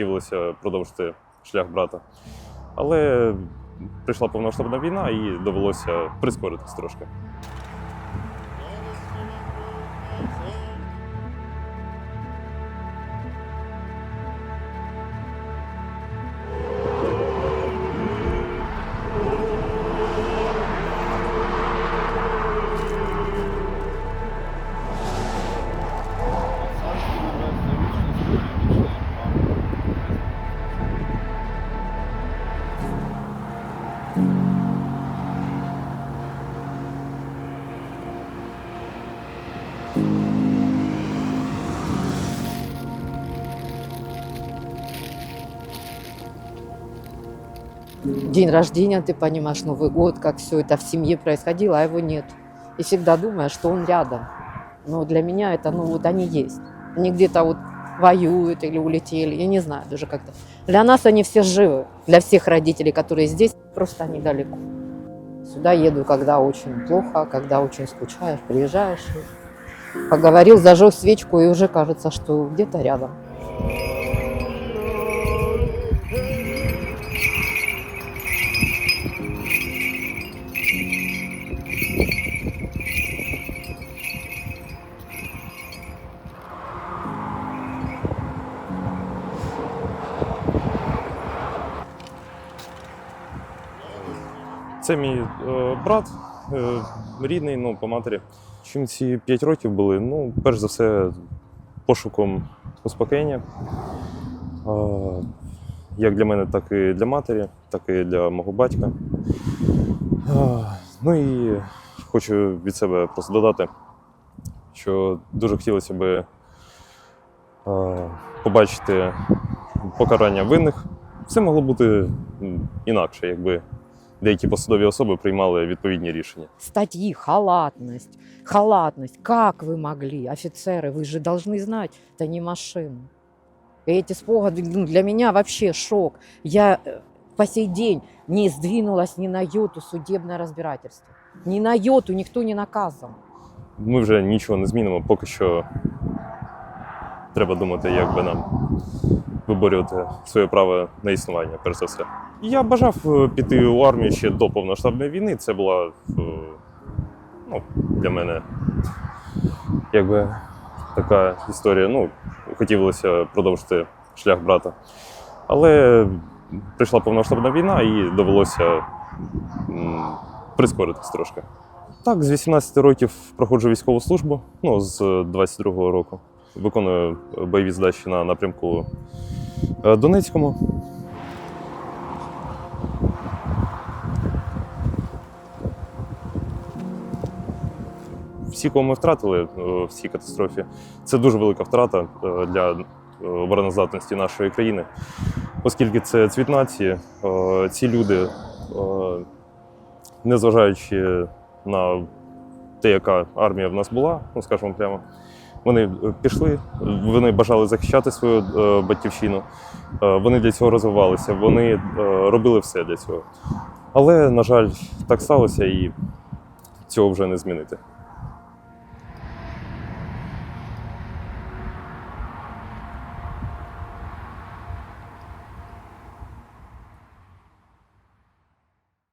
хотілося продовжити шлях брата. Але прийшла повномасштабна війна і довелося прискоритись трошки. День рождения, ты понимаешь, Новый год, как все это в семье происходило, а его нет. И всегда думаешь, что он рядом. Но для меня это, ну вот они есть. Они где-то вот воюют или улетели, я не знаю даже как-то. Для нас они все живы, для всех родителей, которые здесь, просто они далеко. Сюда еду, когда очень плохо, когда очень скучаешь, приезжаешь. Поговорил, зажег свечку, и уже кажется, что где-то рядом. Це мій е, брат, е, рідний, ну, по матері. Чим ці 5 років були? Ну, перш за все, пошуком успокоєння. Як для мене, так і для матері, так і для мого батька. Ну і хочу від себе просто додати, що дуже хотілося би побачити покарання винних. Все могло бути інакше, якби деякі посадові особи приймали відповідні рішення. статьи, халатность. Халатность. Как вы могли, офицеры, вы же должны знать, это не машина. И эти спогады ну, для меня вообще шок. Я э, по сей день не сдвинулась ни на йоту судебное разбирательство. Ни на йоту никто не наказан. Ми вже нічого не змінимо, поки що треба думати, як би нам виборювати своє право на існування, перш за все. Я бажав е, піти у армію ще до повноштабної війни. Це була е, ну, для мене якби така історія. Ну, хотілося продовжити шлях брата. Але прийшла повноштабна війна і довелося прискоритись трошки. Так, з 18 років проходжу військову службу, ну, з 22-го року. Виконую бойові задачі на напрямку е, Донецькому. Всі, кого ми втратили е, в цій катастрофі, це дуже велика втрата е, для е, обороноздатності нашої країни, оскільки це цвіт нації, е, ці люди, е, незважаючи на те, яка армія в нас була, ну скажімо прямо, вони е, пішли, вони бажали захищати свою е, батьківщину, е, вони для цього розвивалися, вони робили все для цього. Але, на жаль, так сталося і цього вже не змінити.